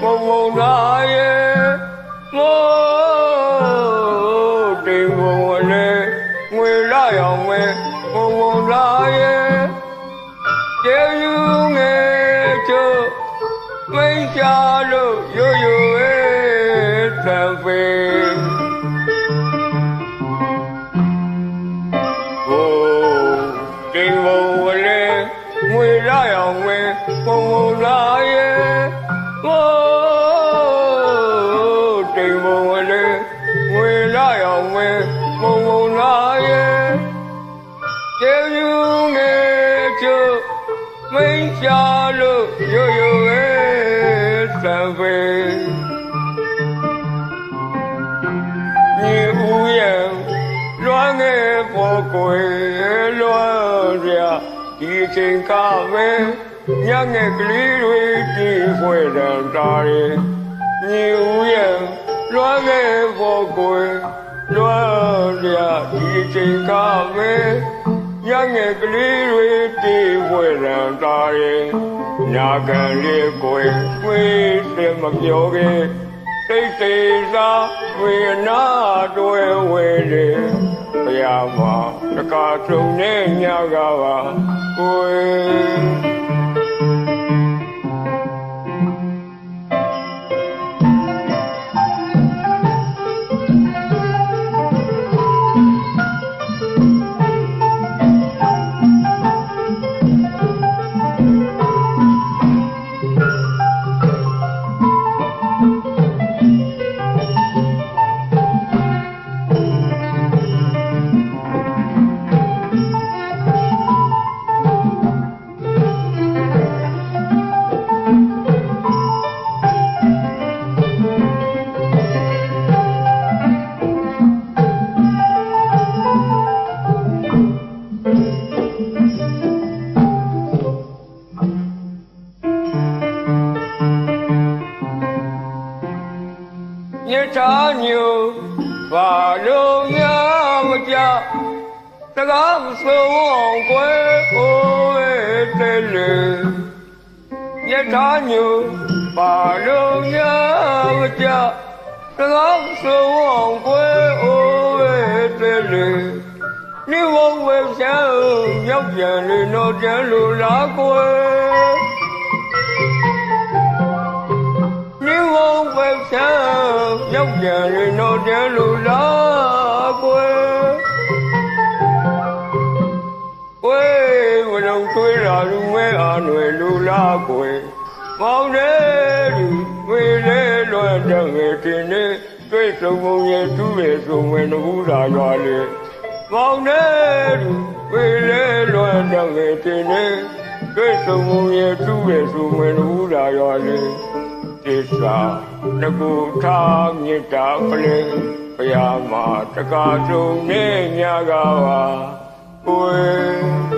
ဘုံဘုံသာရဲ့မိုးတင်ဘုံနဲ့ငွေရရောင်မဲဘုံဘုံသာရဲ့ကျေယူငယ်ချို့မင်းရှာလို့ရိုးရိုးဝဲသံပေဘုံတင်ဘုံနဲ့ငွေရရောင်မဲဘုံဘုံသာ တိမ်ဘုံဝလဲငွေရအောင်ဝဲပုံပုံလာရဲ့ကျေယူငယ်ချို့မိန်ရှာလို့ရိုးရိုးပဲသံပေညီဦးရဲ့လွမ်းငယ်ပေါ်ကိုယ်လွမ်းရဒီချိန်ကပဲညငယ်ကလေးတွေတီးခွေတန်တာရီညီဦးရဲ့ လွမ်းငယ်ပေါ်ကိုယ်လွမ်းရဒီချိန်ကပဲညငယ်ကလေးတွေတီးဝဲရန်တာရင်ညာကန်လေးကိုယ်ဝေးစမပြောခဲ့တိတ်တေသာဝေနာတွေဝဲလေဘုရားမှာတကားထုံနဲ့ညာကပါကိုယ် ညထာညူဘာလို့ရမကြတကားမစိုးအောင်ကွယ်ကိုယ်တဲ့လေညထာညူဘာလို့ရမကြတကားမစိုးအောင်ကွယ်ကိုယ်တဲ့လေနိဝဝေဆံရောက်ပြန်လေတော့ကျန်လို့လားကွယ် က်ပြန်ရင်တော့တဲလို့လားကွယ်ကွယ်ဝလုံးထွေးတာလူမဲအားနွယ်လူလားကွယ်မောင်တဲ့လူဝေလေလွယ်တဲ့ငယ်တင်နေတွေ့ဆုံမုံရဲ့သူ့ရဲ့ဆုံဝင်ဘူးသာရွာလေမောင်တဲ့လူဝေလေလွယ်တဲ့ငယ်တင်နေတွေ့ဆုံမုံရဲ့သူ့ရဲ့ဆုံဝင်ဘူးသာရွာလေ သစ္စာတကူထားမေတ္တာကလေးဘုရားမှာတကားစုံနဲ့ညာကပါကိုယ်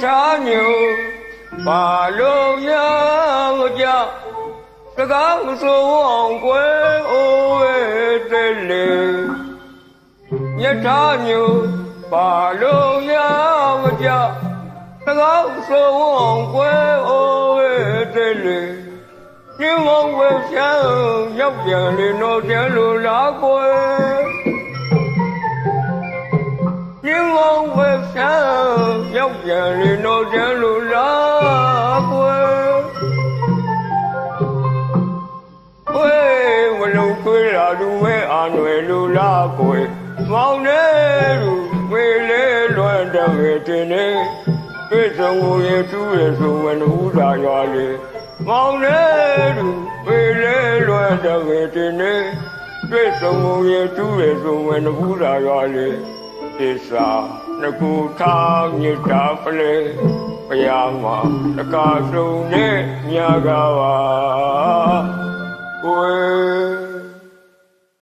ညထာညူဘာလို့ရမကြတကားမစိုးအောင်ကွယ်အိုးရဲ့တဲ့လေညထာညူဘာလို့ရမကြတကားမစိုးအောင်ကွယ်အိုးရဲ့တဲ့လေညဝဝဲချမ်းရောက်ပြန်လေတော့ကျန်လို့လားကွယ် ရောက်ပြန်ရင်တော့ကျန်လို့လားကွယ်ဝေးဝလုံးခွေးလာလူဝဲအာနွယ်လူလားကွယ်မောင်နေလူဝေးလေလွန်တော့ရတင်နေပြေဆုံးကိုရတူးရဆိုဝင်ဟူသာရွာလေမောင်နေလူဝေးလေလွန်တော့ရတင်နေပြေဆုံးကိုရတူးရဆိုဝင်ဟူသာရွာလေ သစ္စာငကူထားမြစ်တာပလေဘုရားမှာတကားစုံနဲ့ညာကပါကိုယ်